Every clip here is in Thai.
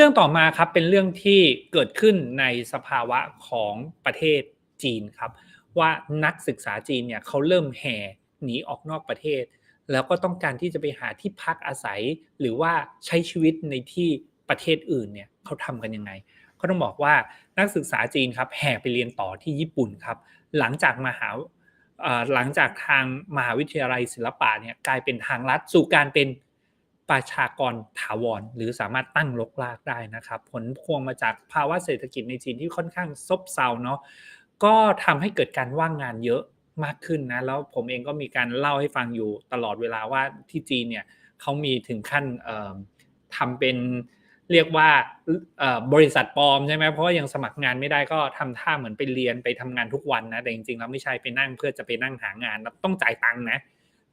เรื่องต่อมาครับเป็นเรื่องที่เกิดขึ้นในสภาวะของประเทศจีนครับ ว่านักศึกษาจีนเนี่ยเขาเริ่มแห่หนีออกนอกประเทศ แล้วก็ต้องการที่จะไปหาที่พักอาศัย หรือว่าใช้ชีวิตในที่ประเทศอื่นเนี่ยเขาทำกันยังไง ก็ต้องบอกว่านักศึกษาจีนครับแห่ไปเรียนต่อที่ญี่ปุ่นครับ หลังจากมหาหลังจากทางมหาวิทยาลัยศิลปะเนี่ยกลายเป็นทางลัดสู่การเป็น ประชากรถาวร หรือสามารถตั้งลกลากได้นะครับ ผลพวงมาจากภาวะเศรษฐกิจในจีนที่ค่อนข้างซบเซาเนาะก็ทำให้เกิดการว่างงานเยอะมากขึ้นนะแล้วผมเองก็มีการเล่าให้ฟังอยู่ตลอดเวลาว่าที่จีนเนี่ยเขามีถึงขั้นทำเป็นเรียกว่าบริษัทปลอมใช่ไหมเพราะยังสมัครงานไม่ได้ก็ทำท่าเหมือนไปเรียนไปทำงานทุกวันนะแต่จริงๆแล้วไม่ใช่ไปนั่งเพื่อจะไปนั่งหางานต้องจ่ายตังค์นะ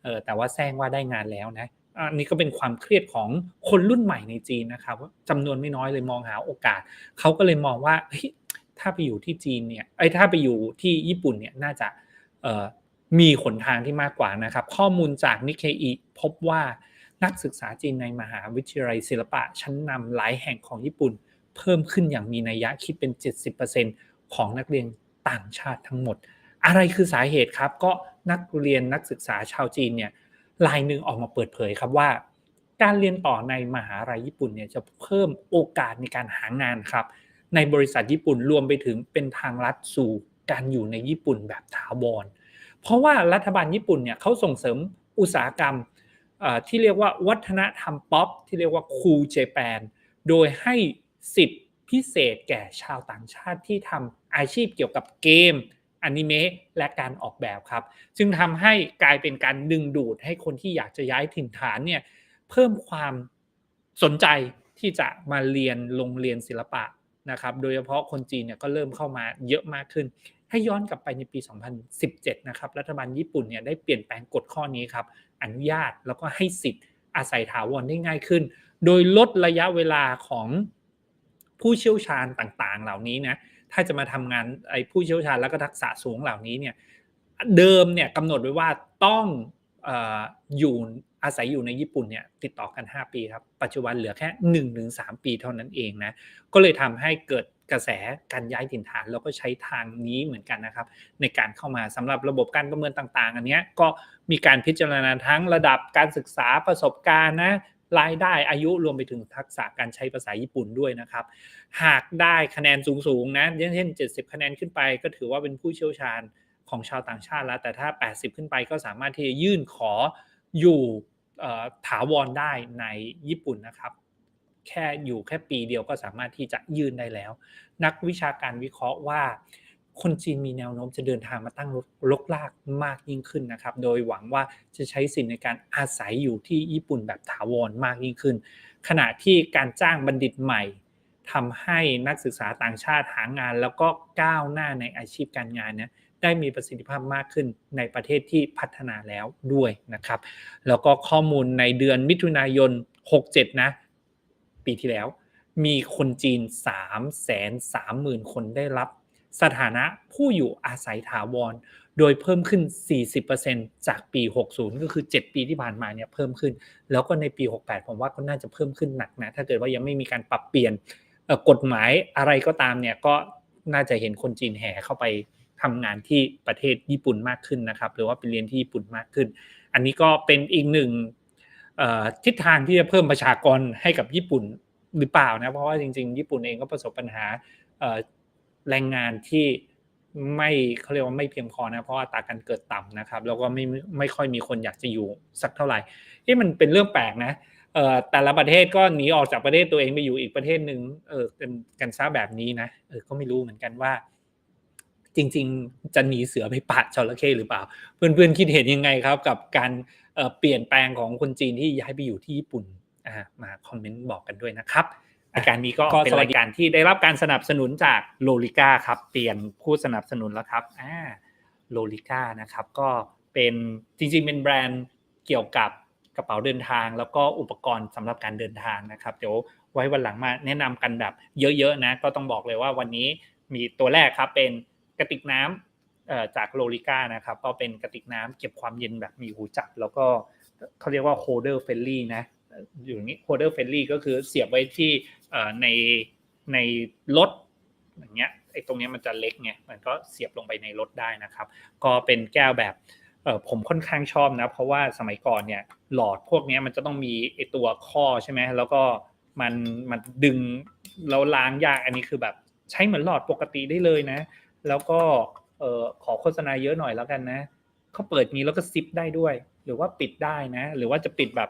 เออแต่ว่าแซงว่าได้งานแล้วนะ อันนี้ก็เป็นความเครียดของคนรุ่นใหม่ในจีนนะครับจำนวนไม่น้อยเลยมองหาโอกาส เขาก็เลยมองว่าถ้าไปอยู่ที่จีนเนี่ยไอ้ถ้าไปอยู่ที่ญี่ปุ่นเนี่ยน่าจะมีขนทางที่มากกว่านะครับ ข้อมูลจากนิเคอีพบว่านักศึกษาจีนในมหาวิทยาลัยศิลปะชั้นนำหลายแห่งของญี่ปุ่น เพิ่มขึ้นอย่างมีนัยยะคิดเป็น 70%ของนักเรียนต่างชาติทั้งหมด อะไรคือสาเหตุครับ ก็นักเรียนนักศึกษาชาวจีนเนี่ย รายหนึ่งออกมาเปิดเผยครับว่า การเรียนต่อในมหาลัยญี่ปุ่นเนี่ยจะเพิ่มโอกาสในการหางานครับ ในบริษัทญี่ปุ่นรวมไปถึงเป็นทางลัดสู่การอยู่ในญี่ปุ่นแบบถาวรเพราะว่ารัฐบาลญี่ปุ่นเนี่ยเขาส่งเสริมอุตสาหกรรมที่เรียกว่าวัฒนธรรมป๊อปที่เรียกว่าคูเจแปนโดยให้สิทธิพิเศษแก่ชาวต่างชาติที่ทำอาชีพเกี่ยวกับเกม อนิเมะและการออกแบบครับจึงทำให้กลายเป็นการดึงดูดให้คนที่อยากจะย้ายถิ่นฐานเนี่ยเพิ่มความสนใจที่จะมาเรียนโรงเรียนศิลปะนะครับ โดยเฉพาะคนจีนเนี่ยก็เริ่มเข้ามาเยอะมากขึ้น ให้ย้อนกลับไปในปี 2017 นะครับ รัฐบาลญี่ปุ่นเนี่ยได้เปลี่ยนแปลงกฎข้อนี้ครับ อนุญาตแล้วก็ให้สิทธิ์อาศัยถาวรได้ง่ายขึ้น โดยลดระยะเวลาของผู้เชี่ยวชาญต่างๆ เหล่านี้นะ ถ้าจะมาทำงานไอ้ผู้เชี่ยวชาญแล้วก็ทักษะสูงเหล่านี้เนี่ยเดิมเนี่ยกำหนดไว้ว่าต้องอยู่อาศัยอยู่ในญี่ปุ่นเนี่ยติดต่อกัน 5 ปีครับ ปัจจุบันเหลือแค่1นถึงสปีเท่านั้นเองนะ ก็เลยทำให้เกิดกระแสการย้ายถิ่นฐาน แล้วก็ใช้ทางนี้เหมือนกันนะครับ ในการเข้ามาสำหรับระบบการประเมินต่าง ๆ อันนี้ก็มีการพิจารณาทั้งระดับการศึกษาประสบการณ์นะ รายได้อายุรวมไปถึงทักษะการใช้ภาษาญี่ปุ่นด้วยนะครับ หากได้คะแนนสูงๆนะเช่น 70 คะแนนขึ้นไป ก็ถือว่าเป็นผู้เชี่ยวชาญของชาวต่างชาติแล้ว แต่ถ้า 80 ขึ้นไปก็สามารถที่จะยื่นขออยู่ถาวรได้ในญี่ปุ่นนะครับ แค่อยู่แค่ปีเดียวก็สามารถที่จะยื่นได้แล้ว นักวิชาการวิเคราะห์ว่า คนจีนมีแนวโน้มจะเดินทางมาตั้งลกลากมากยิ่งขึ้นนะครับ โดยหวังว่าจะใช้สิทธิในการอาศัยอยู่ที่ญี่ปุ่นแบบถาวรมากยิ่งขึ้น ขณะที่การจ้างบัณฑิตใหม่ทำให้นักศึกษาต่างชาติหางาน แล้วก็ก้าวหน้าในอาชีพการงานเนี่ยได้มีประสิทธิภาพมากขึ้นในประเทศที่พัฒนาแล้วด้วยนะครับ แล้วก็ข้อมูลในเดือนมิถุนายน 67 นะ ปีที่แล้ว มีคนจีน 3 3 0 0 0 0 คนได้รับ สถานะผู้อยู่อาศัยถาวร โดยเพิ่มขึ้น 40%จากปี 60 ก็คือ 7 ปีที่ผ่านมาเนี่ยเพิ่มขึ้น แล้วก็ในปี 68 ผมว่าก็น่าจะเพิ่มขึ้นหนักนะ ถ้าเกิดว่ายังไม่มีการปรับเปลี่ยนกฎหมายอะไรก็ตามเนี่ยก็น่าจะเห็นคนจีนแห่เข้าไปทำงานที่ประเทศญี่ปุ่นมากขึ้นนะครับ หรือว่าไปเรียนที่ญี่ปุ่นมากขึ้น อันนี้ก็เป็นอีกหนึ่งทิศทางที่จะเพิ่มประชากรให้กับญี่ปุ่นหรือเปล่านะ เพราะว่าจริงๆ ญี่ปุ่นเองก็ประสบปัญหา แรงงานที่ไม่เขาเรียกว่าไม่เพียงพอนะเพราะว่าตาการเกิดต่ำนะครับ แล้วก็ไม่ไม่ค่อยมีคนอยากจะอยู่สักเท่าไหร่ที่มันเป็นเรื่องแปลกนะเอ่อแต่ละประเทศก็หนีออกจากประเทศตัวเองไปอยู่อีกประเทศหนึ่งเออกันกันซะแบบนี้นะเออก็ไม่รู้เหมือนกันว่า จริง ๆ จะหนีเสือไปปะจระเข้หรือเปล่า เพื่อนๆคิดเห็นยังไงครับ กับการเปลี่ยนแปลงของคนจีนที่ย้ายไปอยู่ที่ญี่ปุ่นมาคอมเมนต์บอกกันด้วยนะครับ รายการนี้ก็เป็นรายการที่ได้รับการสนับสนุนจากโลลิก้าครับเปลี่ยนผู้สนับสนุนแล้วครับอ่าโลลิก้านะครับก็เป็นจริงๆเป็นแบรนด์เกี่ยวกับกระเป๋าเดินทาง แล้วก็อุปกรณ์สำหรับการเดินทางนะครับเดี๋ยวไว้วันหลังมาแนะนำกันแบบเยอะๆนะก็ต้องบอกเลยว่าวันนี้มีตัวแรกครับเป็นกระติกน้ำจากโลลิก้านะครับก็เป็นกระติกน้ำเก็บความเย็นแบบมีหูจับ แล้วก็เขาเรียกว่าโฮเดอร์เฟลลี่นะ อยู่นี้ holder friendly ก็คือเสียบไว้ที่ในในรถอย่างเงี้ยไอ้ตรงเนี้ยมันจะเล็กไงมันก็เสียบลงไปในรถได้นะครับ ก็เป็นแก้วแบบผมค่อนข้างชอบนะ เพราะว่าสมัยก่อนเนี่ยหลอดพวกเนี้ยมันจะต้องมีไอตัวข้อใช่ไหมแล้วก็มันมันดึงแล้วล้างยากอันนี้คือแบบใช้เหมือนหลอดปกติได้เลยนะ แล้วก็ขอโฆษณาเยอะหน่อยแล้วกันนะเขาเปิดนี้แล้วก็ซิปได้ด้วย หรือว่าปิดได้นะ หรือว่าจะปิดแบบ